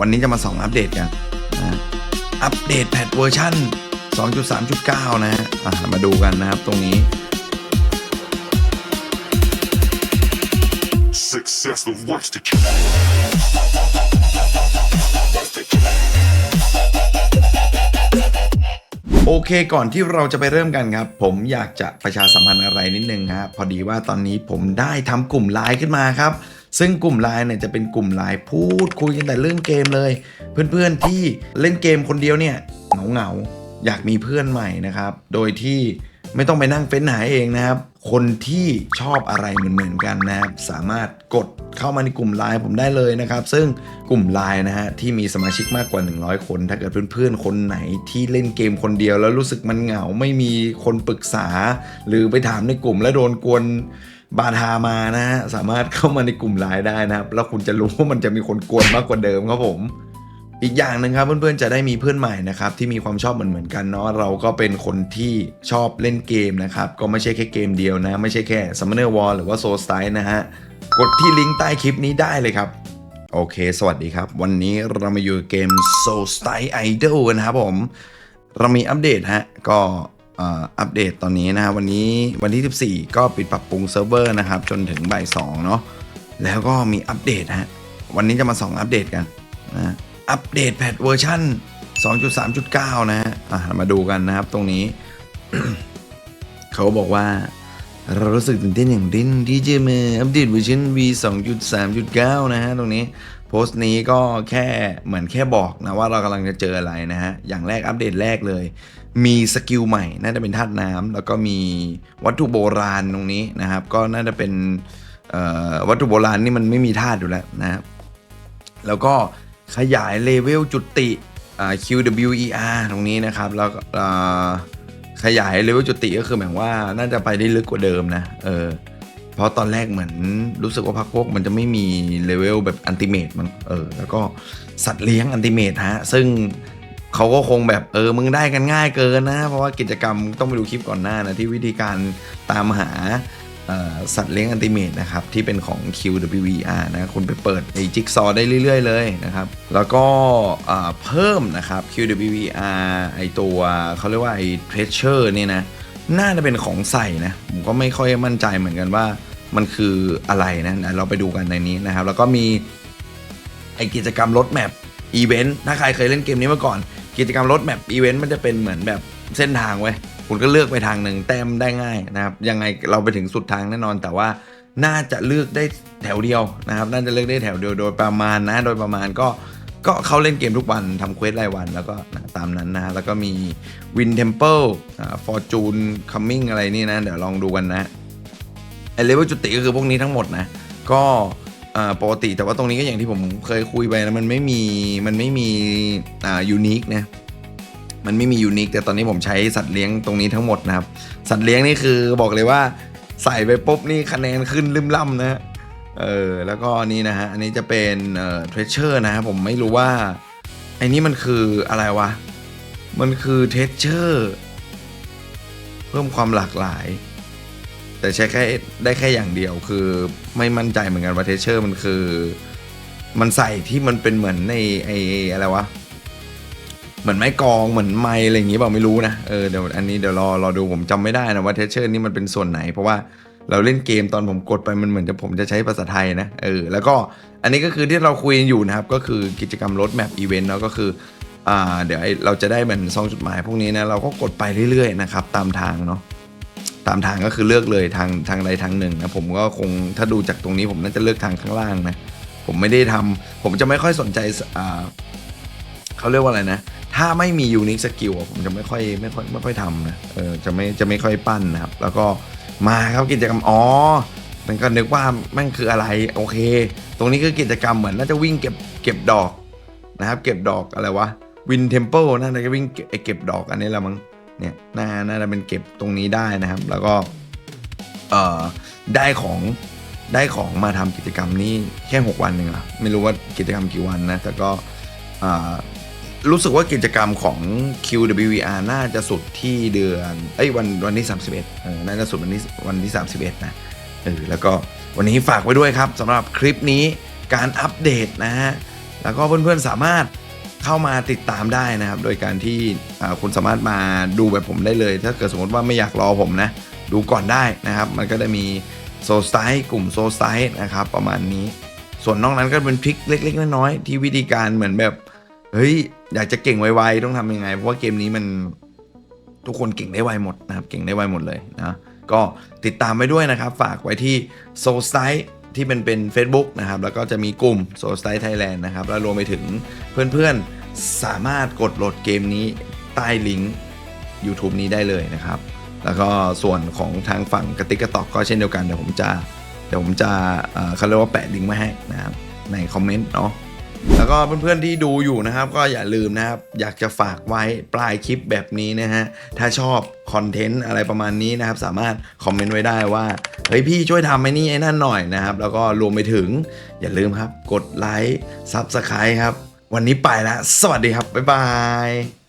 วันนี้จะมาส่องอัปเดตกันนะอัปเดตแพทเวอร์ชัน2.3.9 นะฮะอะมาดูกันนะครับตรงนี้ Success the works to kill. โอเคก่อนที่เราจะไปเริ่มกันครับ ผมอยากจะประชาสัมพันธ์อะไรนิดนึงครับพอดีว่าตอนนี้ผมได้ทำกลุ่มไลน์ขึ้นมาครับ ซึ่งกลุ่มไลน์เนี่ยจะเป็นกลุ่มไลน์พูดคุยกันแต่เรื่องเกมเลย เพื่อนๆที่เล่นเกมคนเดียวเนี่ยเหงาๆอยากมีเพื่อนใหม่นะครับ โดยที่ไม่ต้องไปนั่งเฟ้นหาเองนะครับ คนที่ชอบอะไรเหมือนๆกันนะครับ สามารถกดเข้ามาในกลุ่มไลน์ผมได้เลยนะครับ ซึ่งกลุ่มไลน์นะฮะที่มีสมาชิกมากกว่า 100 คน ถ้าเกิดเพื่อนๆ คนไหนที่เล่นเกมคนเดียวแล้วรู้สึกมันเหงาไม่มีคนปรึกษา หรือไปถามในกลุ่มแล้วโดนกวน บาทามานะฮะสามารถเข้ามาในกลุ่มไลน์ได้นะครับ แล้วคุณจะรู้ว่ามันจะมีคนกวนมากกว่าเดิมครับผม อีกอย่างหนึ่งครับเพื่อนๆจะได้มีเพื่อนใหม่นะครับที่มีความชอบเหมือนเหมือนกันเนาะเราก็เป็นคนที่ชอบเล่นเกมนะครับก็ไม่ใช่แค่เกมเดียวนะ ไม่ใช่แค่ Summoner War หรือว่า Soul Style นะฮะกดที่ลิงก์ใต้คลิปนี้ได้เลยครับโอเค สวัสดีครับ วันนี้เรามาอยู่เกม Soul Style Idol กันะครับผม เรามีอัปเดตฮะ ก็ อัปเดตตอนนี้นะฮะวันนี้วันที่ 14 ก็ปิดปรับปรุงเซิร์ฟเวอร์นะครับ จนถึงบ่ายสองเนาะแล้วก็มีอัปเดตฮะวันนี้จะมาสองอัปเดตกันนะอัปเดตแพทเวอร์ชัน2.3.9 นะฮะอะมาดูกันนะครับตรงนี้ เขาบอกว่า เรารู้สึกตื่นเต้นอย่างดิ้นที่จะมาอัปเดตเวอร์ชัน V 2.3.9 นะฮะตรงนี้ โพสต์นี้ก็แค่เหมือนแค่บอกนะว่าเรากำลังจะเจออะไรนะฮะ อย่างแรกอัปเดตแรกเลย มีสกิลใหม่น่าจะเป็นธาตุน้ำแล้วก็มีวัตถุโบราณตรงนี้นะครับ ก็น่าจะเป็นวัตถุโบราณนี่มันไม่มีธาตุอยู่แล้วนะครับแล้วก็ขยายเลเวลจุติ QWER ตรงนี้นะครับ แล้วก็ ขยายเลเวลจุติก็คือหมายว่าน่าจะไปได้ลึกกว่าเดิมนะ เออ เพราะตอนแรกเหมือนรู้สึกว่าพักพวกมันจะไม่มีเลเวลแบบอันติเมตมัน เออ แล้วก็สัตว์เลี้ยงอันติเมตฮะ ซึ่งเขาก็คงแบบเออ มึงได้กันง่ายเกินนะ เพราะว่ากิจกรรมต้องไปดูคลิปก่อนหน้านะที่วิธีการตามหา สัตว์เลี้ยงอันติเมตนะครับ ที่เป็นของ QWER นะคุณไปเปิดไอจิ๊กซอได้เรื่อย ๆ เลยนะครับ แล้วก็เพิ่มนะครับ QWER ไอตัวเขาเรียกว่าไอ้ treasure นี่นะ น่าจะเป็นของใส่นะ ผมก็ไม่ค่อยมั่นใจเหมือนกันว่ามันคืออะไรนะนะ เราไปดูกันในนี้นะครับ แล้วก็มีไอกิจกรรมรถแมพอีเวนต์ถ้าใครเคยเล่นเกมนี้มาก่อน กิจกรรมรถแมพอีเวนต์มันจะเป็นเหมือนแบบเส้นทางไว้ย คุณก็เลือกไปทางหนึ่งแต้มได้ง่ายนะครับยังไงเราไปถึงสุดทางแน่นอน แต่ว่าน่าจะเลือกได้แถวเดียวนะครับ น่าจะเลือกได้แถวเดียวโดยประมาณนะโดยประมาณก็ก็เขาเล่นเกมทุกวันทำเควสรายวันแล้วก็ตามนั้นนะแล้วก็มี Win Temple อ่า Fortune Coming อะไรนี่นะ เดี๋ยวลองดูกันนะไอเลเวลจุติก็คือพวกนี้ทั้งหมดนะ ก็อ่าปกติแต่ว่าตรงนี้ก็อย่างที่ผมเคยคุยไปนะมันไม่มีมันไม่มีอ่ายูนิคนะ มันไม่มียูนิคแต่ตอนนี้ผมใช้สัตว์เลี้ยงตรงนี้ทั้งหมดนะครับ สัตว์เลี้ยงนี่คือบอกเลยว่าใส่ไปปุ๊บนี่คะแนนขึ้นลืมล่ำนะเออแล้วก็นี่นะฮะอันนี้จะเป็นเอ่อเทรเชอร์นะครับผมไม่รู้ว่าไอ้นี่มันคืออะไรวะ มันคือเทรเชอร์เพิ่มความหลากหลาย แต่ใช้แค่ได้แค่อย่างเดียวคือไม่มั่นใจเหมือนกันว่าเทสเชอร์มันคือ มันใส่ที่มันเป็นเหมือนในไอไอ้อะไรวะ เหมือนไม้กองเหมือนไม้อะไรอย่างงี้เปล่าไม่รู้นะเออเดี๋ยวอันนี้เดี๋ยวรอรอดูผมจำไม่ได้นะว่าเทเชอร์นี่มันเป็นส่วนไหน เพราะว่าเราเล่นเกมตอนผมกดไปมันเหมือนจะผมจะใช้ภาษาไทยนะเออแล้วก็อันนี้ก็คือที่เราคุยอยู่นะครับก็คือกิจกรรมรถแมพอีเวนต์เนาะก็คืออ่าเดี๋ยวไอเราจะได้เหมือนซองจดหมายพวกนี้นะเราก็กดไปเรื่อยๆนะครับตามทางเนาะตามทางก็คือเลือกเลยทางทางใดทางหนึ่งนะผมก็คงถ้าดูจากตรงนี้ผมน่าจะเลือกทางข้างล่างนะผมไม่ได้ทำผมจะไม่ค่อยสนใจอ่า เขาเรียกว่าอะไรนะ ถ้าไม่มียูนิคสกิลผมจะไม่ค่อยไม่ค่อยไม่ค่อยทำนะเออจะไม่จะไม่ค่อยปั้นนะครับ แล้วก็มาครับกิจกรรมอ๋อมันก็นึกว่าแม่งคืออะไรโอเค ตรงนี้คือกิจกรรมเหมือนน่าจะวิ่งเก็บเก็บดอกนะครับ เก็บดอกอะไรวะวินเทมเพิลน่าจะวิ่งเก็บเก็บดอกอันนี้แหละมั้งเนี่ยน่าน่าจะเป็นเก็บตรงนี้ได้นะครับ แล้วก็เอ่อได้ของได้ของมาทำกิจกรรมนี้แค่ 6 วันหนึ่งอะไม่รู้ว่ากิจกรรมกี่วันนะ แต่ก็อ่า รู้สึกว่ากิจกรรมของ QWER น่าจะสุดที่เดือนเอ้ยวันวันที่31เออน่าจะสุดวันที่วันที่ 31 นะเออแล้วก็วันนี้ฝากไว้ด้วยครับสำหรับคลิปนี้การอัปเดตนะฮะแล้วก็เพื่อนๆสามารถเข้ามาติดตามได้นะครับ โดยการที่คุณสามารถมาดูแบบผมได้เลย ถ้าเกิดสมมติว่าไม่อยากรอผมนะ ดูก่อนได้นะครับ มันก็จะมีโซไซต์กลุ่มโซไซต์นะครับประมาณนี้ ส่วนนอกนั้นก็เป็นพลิกเล็ก ๆ น้อยๆที่วิธีการเหมือนแบบ เฮ้ย อยากจะเก่งไวๆต้องทำยังไง เพราะว่าเกมนี้มันทุกคนเก่งได้ไวหมดนะครับ เก่งได้ไวหมดเลยนะก็ติดตามไปด้วยนะครับ ฝากไว้ที่ s o u l s i t e ที่เป็นเป็น Facebook นะครับ แล้วก็จะมีกลุ่ม s o u l s i t e Thailand นะครับ แล้วรวมไปถึงเพื่อนๆสามารถกดโหลดเกมนี้ใต้ลิงก์ YouTube นี้ได้เลยนะครับ แล้วก็ส่วนของทางฝั่งกติกกระตอกก็เช่นเดียวกันเดี๋ยวผมจะเดี๋ยวผมจะเอ่อเขาเรียกว่าแปะลิงก์มาให้นะครับในคอมเมนต์เนาะ แล้วก็เพื่อนๆที่ดูอยู่นะครับ ก็อย่าลืมนะครับ อยากจะฝากไว้ปลายคลิปแบบนี้นะฮะ ถ้าชอบคอนเทนต์อะไรประมาณนี้นะครับ สามารถคอมเมนต์ไว้ได้ว่า เฮ้ยพี่ช่วยทำไอ้นี่ไอ้นั่นหน่อยนะครับ แล้วก็รวมไปถึงอย่าลืมครับ กดไลค์ซับสไครต์ครับ วันนี้ไปแล้ว สวัสดีครับ บ๊ายบาย